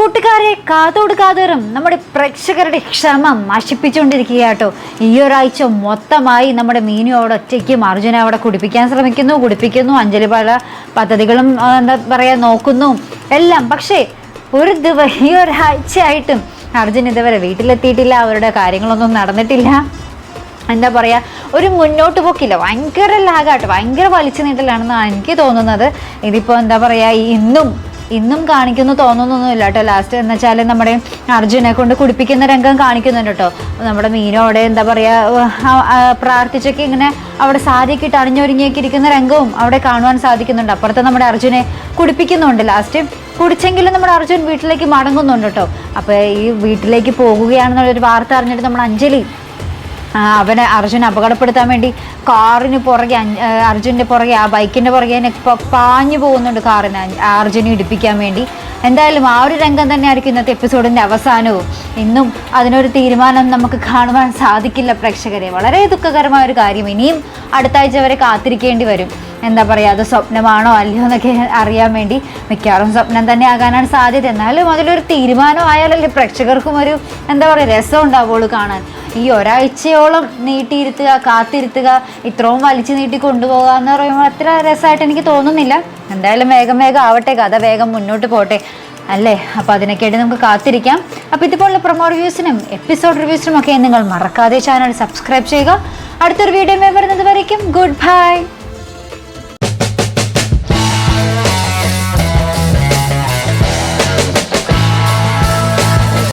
കൂട്ടുകാരെ കാതോട് കാതോറും നമ്മുടെ പ്രേക്ഷകരുടെ ക്ഷമ നശിപ്പിച്ചുകൊണ്ടിരിക്കുക കേട്ടോ ഈ ഒരാഴ്ച മൊത്തമായി നമ്മുടെ മീനു അവിടെ ഒറ്റയ്ക്കും അർജുന അവിടെ കുടിപ്പിക്കാൻ ശ്രമിക്കുന്നു കുടിപ്പിക്കുന്നു അഞ്ജലി പല പദ്ധതികളും എന്താ പറയുക നോക്കുന്നു എല്ലാം. പക്ഷേ ഒരു ദിവ ഈ ഒരാഴ്ചയായിട്ടും അർജുൻ ഇതുവരെ വീട്ടിലെത്തിയിട്ടില്ല അവരുടെ കാര്യങ്ങളൊന്നും നടന്നിട്ടില്ല. എന്താ പറയുക ഒരു മുന്നോട്ട് പോക്കില്ല. ഭയങ്കര ലാഗായിട്ട് ഭയങ്കര വലിച്ചു നീട്ടലാണെന്നാണ് എനിക്ക് തോന്നുന്നത്. ഇതിപ്പോൾ എന്താ പറയുക ഇന്നും ഇന്നും കാണിക്കുന്നു തോന്നുന്നൊന്നുമില്ല കേട്ടോ. ലാസ്റ്റ് എന്ന് വെച്ചാൽ നമ്മുടെ അർജുനെ കൊണ്ട് കുടിപ്പിക്കുന്ന രംഗം കാണിക്കുന്നുണ്ട് കേട്ടോ. നമ്മുടെ മീനോ അവിടെ എന്താ പറയുക പ്രാർത്ഥിച്ചൊക്കെ ഇങ്ങനെ അവിടെ സാരിയൊക്കെ അണിഞ്ഞൊരുങ്ങിയൊക്കെ ഇരിക്കുന്ന രംഗവും അവിടെ കാണുവാൻ സാധിക്കുന്നുണ്ട്. അപ്പുറത്ത് നമ്മുടെ അർജുനെ കുടിപ്പിക്കുന്നുണ്ട്. ലാസ്റ്റ് കുടിച്ചെങ്കിലും നമ്മുടെ അർജുൻ വീട്ടിലേക്ക് മടങ്ങുന്നുണ്ട് കേട്ടോ. അപ്പോൾ ഈ വീട്ടിലേക്ക് പോകുകയാണെന്നുള്ളൊരു വാർത്ത അറിഞ്ഞിട്ട് നമ്മുടെ അഞ്ജലി അവനെ അർജുൻ അപകടപ്പെടുത്താൻ വേണ്ടി കാറിന് പുറകെ അർജുന്റെ പുറകെ ആ ബൈക്കിന്റെ പുറകെ പാഞ്ഞു പോകുന്നുണ്ട് കാറിന് അർജുനെ ഇടിപ്പിക്കാൻ വേണ്ടി. എന്തായാലും ആ ഒരു രംഗം തന്നെയായിരിക്കും ഇന്നത്തെ എപ്പിസോഡിന്റെ അവസാനവും. ഇന്നും അതിനൊരു തീരുമാനം നമുക്ക് കാണുവാൻ സാധിക്കില്ല പ്രേക്ഷകരെ. വളരെ ദുഃഖകരമായ ഒരു കാര്യം. ഇനിയും അടുത്താഴ്ച വരെ കാത്തിരിക്കേണ്ടി വരും. എന്താ പറയുക അത് സ്വപ്നമാണോ അല്ലയോ എന്നൊക്കെ അറിയാൻ വേണ്ടി മിക്കവാറും സ്വപ്നം തന്നെ ആകാനാണ് സാധ്യത. എന്നാലും അതിലൊരു തീരുമാനം ആയാലല്ലേ പ്രേക്ഷകർക്കും ഒരു എന്താ പറയുക രസം ഉണ്ടാവുള്ളൂ കാണാൻ. ഈ ഒരാഴ്ചയോളം നീട്ടിയിരുത്തുക കാത്തിരുത്തുക ഇത്രയും വലിച്ചു നീട്ടി കൊണ്ടുപോകുക എന്ന് പറയുമ്പോൾ അത്ര രസമായിട്ട് എനിക്ക് തോന്നുന്നില്ല. എന്തായാലും വേഗം വേഗം ആവട്ടെ കഥ വേഗം മുന്നോട്ട് പോട്ടെ. അല്ലേ? അപ്പോൾ അതിനൊക്കെയായിട്ട് നമുക്ക് കാത്തിരിക്കാം. അപ്പോൾ ഇതുപോലുള്ള പ്രൊമോ റിവ്യൂസിനും എപ്പിസോഡ് റിവ്യൂസിനും ഒക്കെ നിങ്ങൾ മറക്കാതെ ചാനൽ സബ്സ്ക്രൈബ് ചെയ്യുക. അടുത്തൊരു വീഡിയോ വരുന്നത് വരയ്ക്കും. Good bye.